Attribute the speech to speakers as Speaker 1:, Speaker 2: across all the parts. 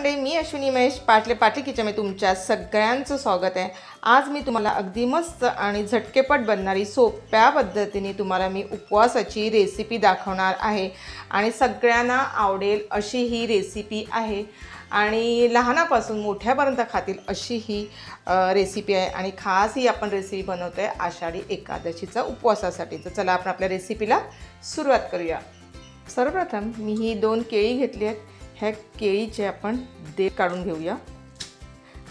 Speaker 1: मंडळी मी अश्विनी महेश पाटले पाटी किचनमध्ये तुमच्या सगळ्यांचं स्वागत आहे. आज मी तुम्हाला अगदी मस्त आणि झटकेपट बनणारी सोप्या पद्धतीने तुम्हाला मी उपवासाची रेसिपी दाखवणार आहे. आणि सगळ्यांना आवडेल अशी ही रेसिपी आहे. आणि लहानापासून मोठ्यापर्यंत खातील अशी ही रेसिपी आहे. आणि खास ही आपण रेसिपी बनवतो आहे आषाढी एकादशीचा उपवासासाठी तर चला आपण आपल्या रेसिपीला सुरुवात करूया. सर्वप्रथम मी ही दोन केळी घेतली आहेत. ह्या केळीचे आपण देठ काढून घेऊया.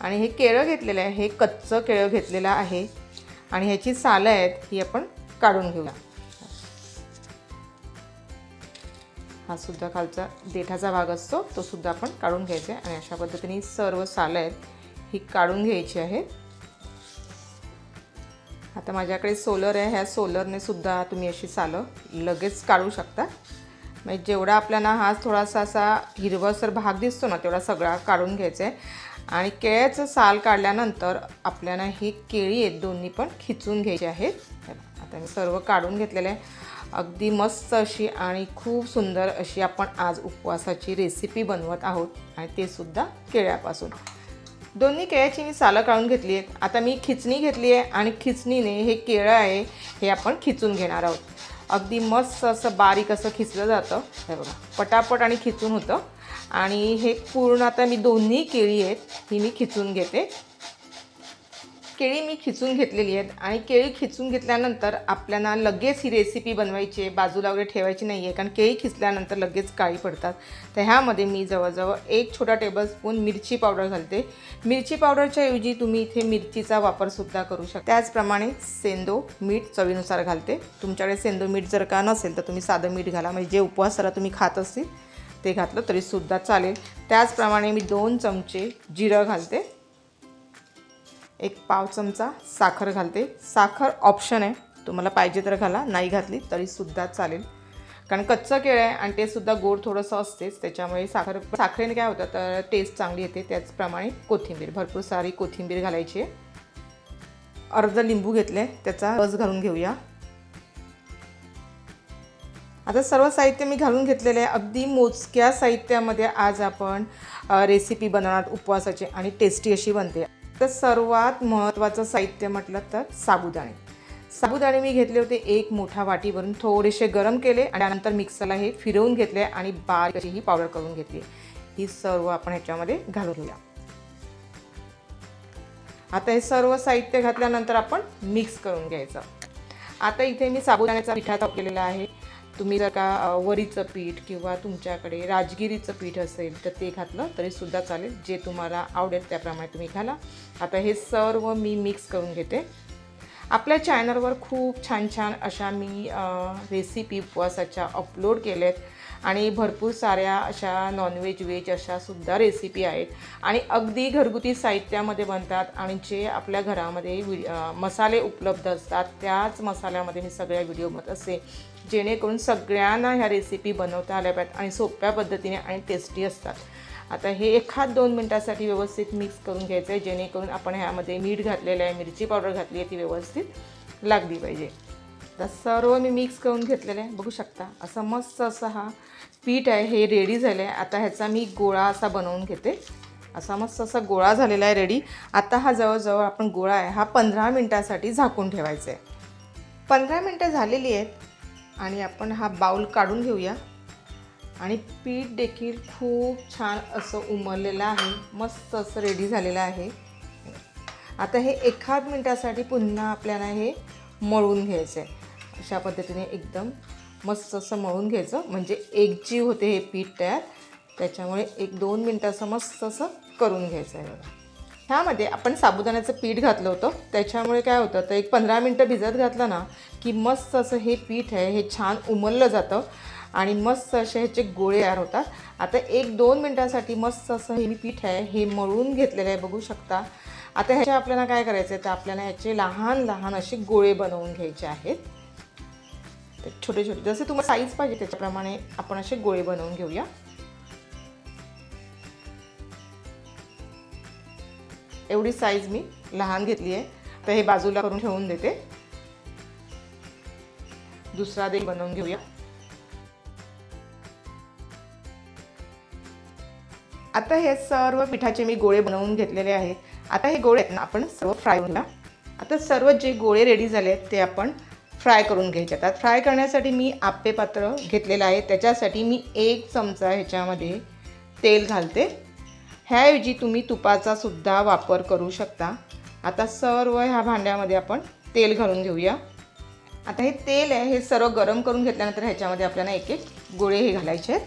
Speaker 1: आणि हे केळं घेतलेलं आहे हे कच्चं केळं घेतलेलं आहे. आणि ह्याची सालं आहेत ही आपण काढून घेऊया. हा सुद्धा खालचा देठाचा भाग असतो तो सुद्धा आपण काढून घ्यायचा आहे. आणि अशा पद्धतीने सर्व सालं आहेत ही काढून घ्यायची आहेत आता माझ्याकडे सोलर आहे ह्या सोलरने सुद्धा तुम्ही अशी सालं लगेच काढू शकता. म्हणजे जेवढा आपल्याला हा थोडासा असा हिरवसर भाग दिसतो ना तेवढा सगळा काढून घ्यायचा. आहे आणि केळ्याचं साल काढल्यानंतर आपल्याला ही केळी आहेत दोन्ही पण खिचून घ्यायची आहेत. आता मी सर्व काढून घेतलेलं आहे. अगदी मस्त अशी आणि खूप सुंदर अशी आपण आज उपवासाची रेसिपी बनवत आहोत आणि ते सुद्धा केळ्यापासून. दोन्ही केळ्याची मी सालं काढून घेतली आहेत. आता मी खिचणी घेतली आहे आणि खिचणीने हे केळं आहे हे आपण खिचून घेणार आहोत. अगदी मस्त असं बारीक असं खिचलं जातं. हे बघा. पटापट आणि खिचून होतं. आणि हे पूर्ण आता मी दोन्ही केळी आहेत ही मी खिचून घेते. केळी मी खिचून घेतलेली आहेत आणि केळी खिचून घेतल्यानंतर आपल्याला लगेच ही रेसिपी बनवायची आहे बाजूला वगैरे ठेवायची नाही आहे कारण केळी खिचल्यानंतर लगेच काळी पडतात. तर ह्यामध्ये मी जवळजवळ एक छोटा टेबलस्पून मिरची पावडर घालते. मिरची पावडरच्या ऐवजी तुम्ही इथे मिरचीचा वापरसुद्धा करू शकता. त्याचप्रमाणे सेंदो मीठ चवीनुसार घालते. तुमच्याकडे सेंदो मीठ जर का नसेल तर तुम्ही साधं मीठ घाला म्हणजे जे उपवासाला तुम्ही खात असतील ते घातलं तरीसुद्धा चालेल. त्याचप्रमाणे मी दोन चमचे जिरं घालते. एक पाव चमचा साखर घालते. साखर ऑप्शन आहे. तुम्हाला पाहिजे तर घाला नाही घातली तरीसुद्धा चालेल. कारण कच्चं केळं आहे आणि ते सुद्धा गोड थोडंसं असतेच. त्याच्यामुळे साखर साखरेने काय होतं तर टेस्ट चांगली येते. त्याचप्रमाणे कोथिंबीर भरपूर सारी कोथिंबीर घालायची आहे. अर्ध लिंबू घेतले त्याचा रस घालून घेऊया. आता सर्व साहित्य मी घालून घेतलेलं आहे. अगदी मोजक्या साहित्यामध्ये आज आपण रेसिपी बनवणार उपवासाची आणि टेस्टी अशी बनते. तर सर्वात महत्त्वाचं साहित्य म्हटलं तर साबुदाणे. साबुदाणे मी घेतले होते एक मोठा वाटीवरून थोडेसे गरम केले आणि त्यानंतर मिक्सरला हे फिरवून घेतले आणि बारीक अशी ही पावडर करून घेतली. ही सर्व आपण ह्याच्यामध्ये घालून घेऊया. आता हे सर्व साहित्य घातल्यानंतर आपण मिक्स करून घ्यायचं. आता इथे मी साबुदाण्याचा पिठा केलेला आहे. तुम्ही जर का वरीचं पीठ किंवा तुमच्याकडे राजगिरीचं पीठ असेल तर ते घातलं तरीसुद्धा चालेल. जे तुम्हाला आवडेल त्याप्रमाणे तुम्ही घाला. आता हे सर्व मी मिक्स करून घेते. आपल्या चॅनलवर खूप छान छान अशा मी रेसिपी उपवासाच्या अपलोड केल्या आहेत आणि भरपूर साऱ्या अशा नॉनव्हेज व्हेज अशा सुद्धा रेसिपी आहेत. आणि अगदी घरगुती साहित्यामध्ये बनतात आणि जे आपल्या घरामध्ये वि मसाले उपलब्ध असतात त्याच मसाल्यामध्ये मी सगळ्या व्हिडिओ बनत असते जेणेकरून सगळ्यांना ह्या रेसिपी बनवता आल्या पाहिजेत आणि सोप्या पद्धतीने आणि टेस्टी असतात. आता हे एखाद दोन मिनटासाठी व्यवस्थित मिक्स करून घ्यायचं आहे जेणेकरून आपण ह्यामध्ये मीठ घातलेलं आहे मिरची पावडर घातली आहे ती व्यवस्थित लागली पाहिजे. तर सर्व मी मिक्स करून घेतलेलं आहे बघू शकता. असं मस्त असं हा पीठ आहे हे रेडी झालं आहे आता ह्याचा मी गोळा असा बनवून घेते. असा मस्त असा गोळा झालेला आहे रेडी आता हा जवळजवळ आपण गोळा आहे हा पंधरा मिनटासाठी झाकून ठेवायचा आहे पंधरा मिनटं झालेली आहेत आणि आपण हा बाऊल काढून घेऊया. आणि पीठ देखील खूप छान असं उमरलेलं आहे. मस्त असं रेडी झालेलं आहे. आता हे एखाद मिनटासाठी पुन्हा आपल्याला हे मळून घ्यायचं आहे अशा पद्धतीने एकदम मस्त असं मळून घ्यायचं. म्हणजे एकजीव होते हे पीठ तयार. त्याच्यामुळे एक दोन मिनटं असं मस्त असं करून घ्यायचं आहे बघा. ह्यामध्ये आपण साबुदाण्याचं पीठ घातलं होतं. त्याच्यामुळे काय होतं तर एक पंधरा मिनटं भिजत घातलं ना की मस्त असं हे पीठ आहे हे छान उमललं जातं. आणि मस्त असे ह्याचे गोळे तयार होतात. आता एक दोन मिनटांसाठी मस्त असं हे पीठ आहे हे मळून घेतलेलं आहे बघू शकता. आता ह्याचे आपल्याला काय करायचं आहे तर आपल्याला ह्याचे लहान लहान असे गोळे बनवून घ्यायचे आहेत. तर छोटे छोटे जसे तुम्हाला साईज पाहिजे त्याच्याप्रमाणे आपण असे गोळे बनवून घेऊया. एवढी साईज मी लहान घेतली आहे. तर हे बाजूला करून ठेवून देते. दुसरा देखील बनवून घेऊया. आता हे सर्व पिठाचे मी गोळे बनवून घेतलेले आहेत. आता हे गोळे आहेत ना आपण सर्व फ्राय करूया आता सर्व जे गोळे रेडी झाले आहेत ते आपण फ्राय करून घ्यायचे आता फ्राय करण्यासाठी मी आप्पे पात्र घेतलेलं आहे त्याच्यासाठी मी एक चमचा ह्याच्यामध्ये तेल घालते. ह्याऐवजी तुम्ही तुपाचा सुद्धा वापर करू शकता. आता सर्व ह्या भांड्यामध्ये आपण तेल घालून घेऊया. आता हे तेल आहे हे सर्व गरम करून घेतल्यानंतर ह्याच्यामध्ये आपल्याला एक एक गोळे हे घालायचे आहेत.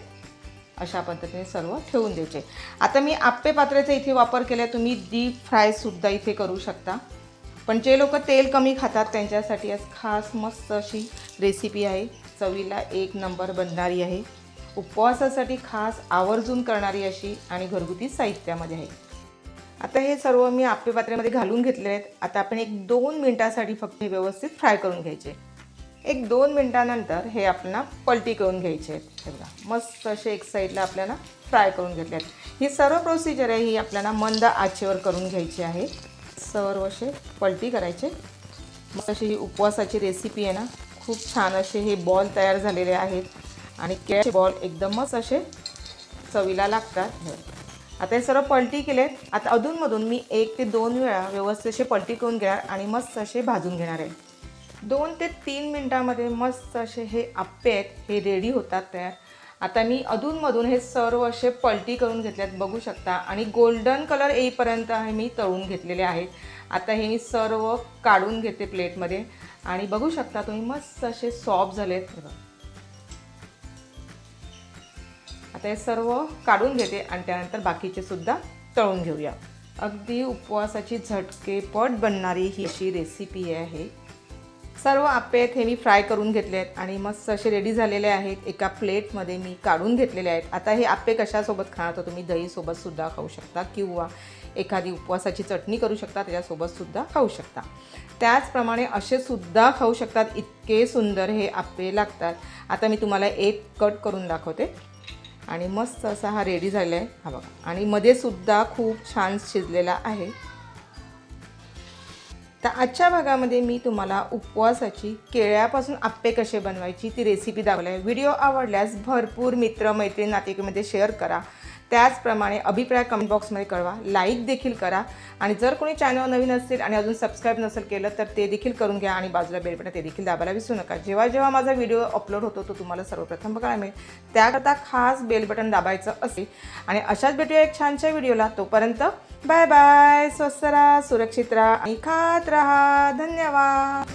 Speaker 1: अशा पद्धतीने सर्व ठेवून द्यायचे आता मी आप्पे पात्र्याचा इथे वापर केला तुम्ही डीप फ्रायसुद्धा इथे करू शकता. पण जे लोक तेल कमी खातात त्यांच्यासाठी आज खास मस्त अशी रेसिपी आहे. चवीला एक नंबर बनणारी आहे. उपवासासाठी खास आवर्जून करणारी अशी आणि घरगुती साहित्यामध्ये आहे. आता हे सर्व मी आप्पे पात्र्यामध्ये घालून घेतले आहेत. आता आपण एक दोन मिनटासाठी फक्त हे व्यवस्थित फ्राय करून घ्यायचे. एक दोन मिनटानंतर हे आपल्याला पलटी करून घ्यायचे आहेत. हे बघा मस्त असे एक साईडला आपल्याला फ्राय करून घेतले आहेत. ही सर्व प्रोसिजर आहे ही आपल्याला मंद आचेवर करून घ्यायची आहे. सर्व असे पलटी करायचे. मग अशी ही उपवासाची रेसिपी आहे ना. खूप छान असे हे बॉल तयार झालेले आहेत. आणि केळ्याचे बॉल एकदमच असे चवीला लागतात. हे. आता हे सर्व पलटी केले आता अधूनमधून मी एक ते दोन वेळा व्यवस्थित असे पलटी करून घेणार आणि मस्त असे भाजून घेणार आहे. दोन ते तीन मिनटामध्ये मस्त असे हे आप्पे आहेत हे रेडी होतात तयार. आता मी अधूनमधून हे सर्व असे पलटी करून घेतल्यात बघू शकता. आणि गोल्डन कलर येईपर्यंत हे मी तळून घेतलेले आहेत. आता हे मी सर्व काढून घेते प्लेटमध्ये. आणि बघू शकता तुम्ही मस्त असे सॉफ्ट झाले आहेत आता हे सर्व काढून घेते आणि त्यानंतर बाकीचे सुद्धा तळून घेऊया. अगदी उपवासाची झटकेपट बनणारी ही अशी रेसिपी आहे. सर्व आप्पे आहेत हे मी फ्राय करून घेतले आहेत आणि मस्त असे रेडी झालेले आहेत. एका प्लेटमध्ये मी काढून घेतलेले आहेत. आता हे आप्पे कशासोबत खाणार? तर तुम्ही दहीसोबतसुद्धा खाऊ शकता किंवा एखादी उपवासाची चटणी करू शकता त्याच्यासोबतसुद्धा खाऊ शकता. त्याचप्रमाणे असे सुद्धा खाऊ शकतात. इतके सुंदर हे आप्पे लागतात. आता मी तुम्हाला एक कट करून दाखवते. आणि मस्त असा हा रेडी झालेला आहे. हा बघा. आणि मध्येसुद्धा खूप छान शिजलेला आहे. तर आजच्या भागामध्ये मी तुम्हाला उपवासाची केळ्यापासून आप्पे कसे बनवायची ती रेसिपी दाखवली आहे. व्हिडिओ आवडल्यास भरपूर मित्र मैत्रीण नातेकीमध्ये शेअर करा. त्याचप्रमाणे अभिप्राय कमेंट बॉक्समध्ये कळवा. लाईक देखील करा. आणि जर कोणी चॅनल नवीन असतील आणि अजून सबस्क्राईब नसेल केलं तर ते देखील करून घ्या आणि बाजूला बेल बटन ते देखील दाबायला विसरू नका. जेव्हा जेव्हा माझा व्हिडिओ अपलोड होतो तो तुम्हाला सर्वप्रथम बघायला मिळेल. त्याकरता खास बेल बटन दाबायचं असेल आणि अशाच भेटूया एक छानशा व्हिडिओला तोपर्यंत बाय बाय स्वस्त राहा सुरक्षित राहा आणि खात राहा. धन्यवाद.